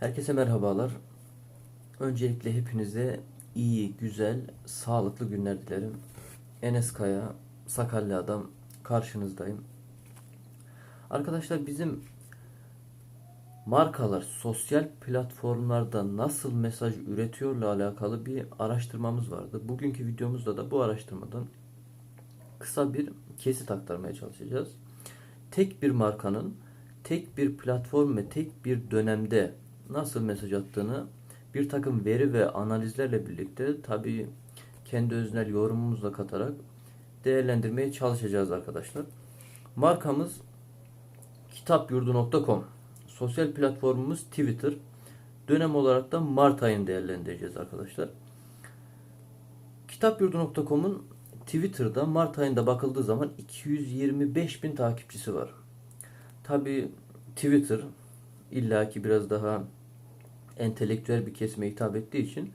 Herkese merhabalar. Öncelikle hepinize iyi, güzel, sağlıklı günler dilerim. Enes Kaya, Sakallı Adam karşınızdayım. Arkadaşlar bizim markalar sosyal platformlarda nasıl mesaj üretiyorla alakalı bir araştırmamız vardı. Bugünkü videomuzda da bu araştırmadan kısa bir kesit aktarmaya çalışacağız. Tek bir markanın tek bir platform ve tek bir dönemde nasıl mesaj attığını bir takım veri ve analizlerle birlikte tabii kendi öznel yorumumuzla katarak değerlendirmeye çalışacağız arkadaşlar. Markamız kitapyurdu.com Sosyal platformumuz Twitter. Dönem olarak da Mart ayını değerlendireceğiz arkadaşlar. Kitapyurdu.com'un Twitter'da Mart ayında bakıldığı zaman 225 bin takipçisi var. Tabi Twitter illaki biraz daha entelektüel bir kesime hitap ettiği için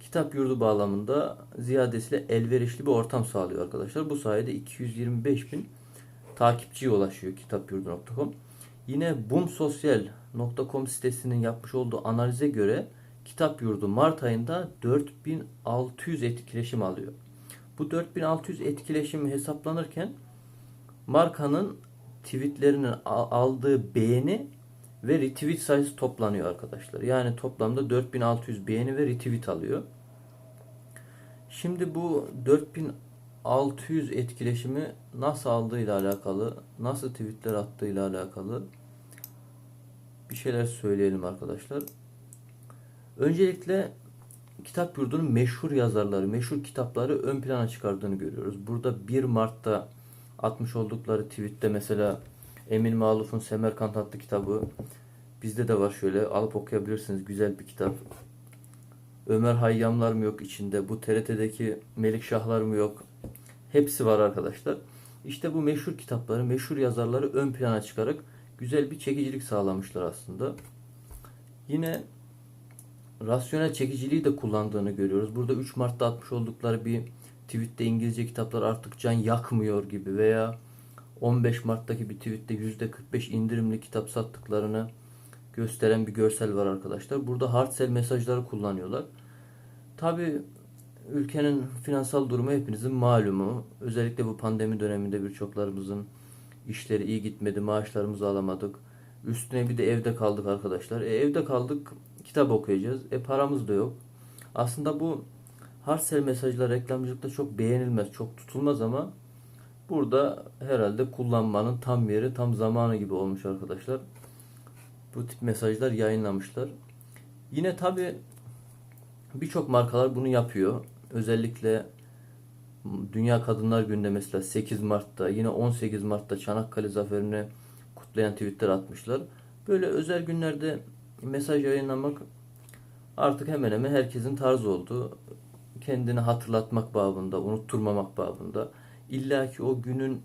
kitap yurdu bağlamında ziyadesiyle elverişli bir ortam sağlıyor arkadaşlar. Bu sayede 225 bin takipçiye ulaşıyor kitapyurdu.com. Yine bumsosyal.com sitesinin yapmış olduğu analize göre kitap yurdu Mart ayında 4600 etkileşim alıyor. Bu 4600 etkileşim hesaplanırken markanın tweetlerinin aldığı beğeni ve retweet sayısı toplanıyor arkadaşlar. Yani toplamda 4600 beğeni ve retweet alıyor. Şimdi bu 4600 etkileşimi nasıl aldığıyla alakalı, nasıl tweetler attığıyla alakalı bir şeyler söyleyelim arkadaşlar. Öncelikle kitap yurdunun meşhur yazarları, meşhur kitapları ön plana çıkardığını görüyoruz. Burada 1 Mart'ta atmış oldukları tweette mesela Emin Maluf'un Semerkant adlı kitabı bizde de var şöyle alıp okuyabilirsiniz. Güzel bir kitap. Ömer Hayyamlar mı yok içinde? Bu TRT'deki Melik Şahlar mı yok? Hepsi var arkadaşlar. İşte bu meşhur kitapları, meşhur yazarları ön plana çıkarak güzel bir çekicilik sağlamışlar aslında. Yine rasyonel çekiciliği de kullandığını görüyoruz. Burada 3 Mart'ta atmış oldukları bir tweette İngilizce kitaplar artık can yakmıyor gibi veya 15 Mart'taki bir tweette %45 indirimli kitap sattıklarını gösteren bir görsel var arkadaşlar. Burada hard sell mesajları kullanıyorlar. Tabi ülkenin finansal durumu hepinizin malumu. Özellikle bu pandemi döneminde birçoklarımızın işleri iyi gitmedi, maaşlarımızı alamadık. Üstüne bir de evde kaldık arkadaşlar. E, evde kaldık, kitap okuyacağız. E paramız da yok. Aslında bu hard sell mesajlar reklamcılıkta çok beğenilmez, çok tutulmaz ama burada herhalde kullanmanın tam yeri, tam zamanı gibi olmuş arkadaşlar. Bu tip mesajlar yayınlamışlar. Yine tabi birçok markalar bunu yapıyor. Özellikle Dünya Kadınlar Günü'nde mesela 8 Mart'ta yine 18 Mart'ta Çanakkale Zaferi'ni kutlayan tweetler atmışlar. Böyle özel günlerde mesaj yayınlamak artık hemen hemen herkesin tarzı oldu. Kendini hatırlatmak babında, unutturmamak babında. İlla ki o günün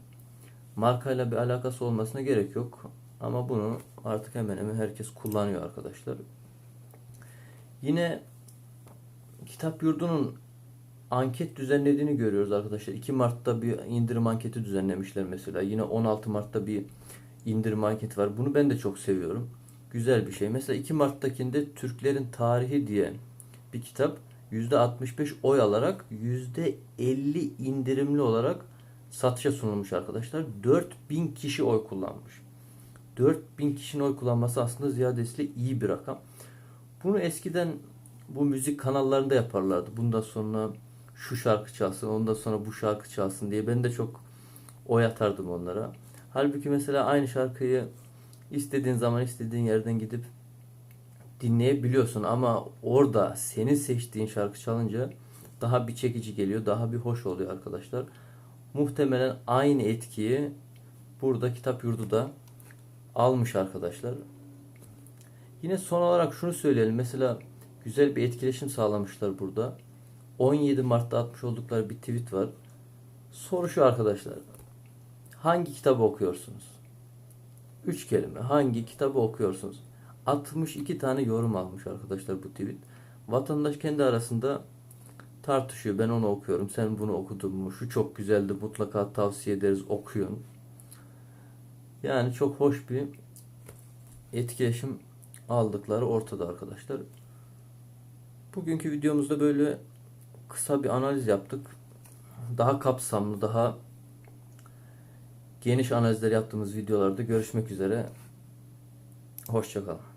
markayla bir alakası olmasına gerek yok. Ama bunu artık hemen hemen herkes kullanıyor arkadaşlar. Yine kitap yurdunun anket düzenlediğini görüyoruz arkadaşlar. 2 Mart'ta bir indirim anketi düzenlemişler mesela. Yine 16 Mart'ta bir indirim anketi var. Bunu ben de çok seviyorum. Güzel bir şey. Mesela 2 Mart'takinde Türklerin Tarihi diye bir kitap %65 oy alarak %50 indirimli olarak satışa sunulmuş arkadaşlar. 4000 kişi oy kullanmış. 4000 kişinin oy kullanması aslında ziyadesiyle iyi bir rakam. Bunu eskiden bu müzik kanallarında yaparlardı. Bundan sonra şu şarkı çalsın, ondan sonra bu şarkı çalsın diye ben de çok oy atardım onlara. Halbuki mesela aynı şarkıyı istediğin zaman istediğin yerden gidip dinleyebiliyorsun ama orada senin seçtiğin şarkı çalınca daha bir çekici geliyor, daha bir hoş oluyor arkadaşlar. Muhtemelen aynı etkiyi burada kitap yurdu da almış arkadaşlar. Yine son olarak şunu söyleyelim. Mesela güzel bir etkileşim sağlamışlar burada. 17 Mart'ta atmış oldukları bir tweet var. Soru şu arkadaşlar. Hangi kitabı okuyorsunuz? 3 kelime. Hangi kitabı okuyorsunuz? 62 tane yorum almış arkadaşlar bu tweet. Vatandaş kendi arasında tartışıyor. Ben onu okuyorum. Sen bunu okudun mu? Şu çok güzeldi. Mutlaka tavsiye ederiz. Okuyun. Yani çok hoş bir etkileşim aldıkları ortada arkadaşlar. Bugünkü videomuzda böyle kısa bir analiz yaptık. Daha kapsamlı, daha geniş analizler yaptığımız videolarda görüşmek üzere. Hoşçakalın.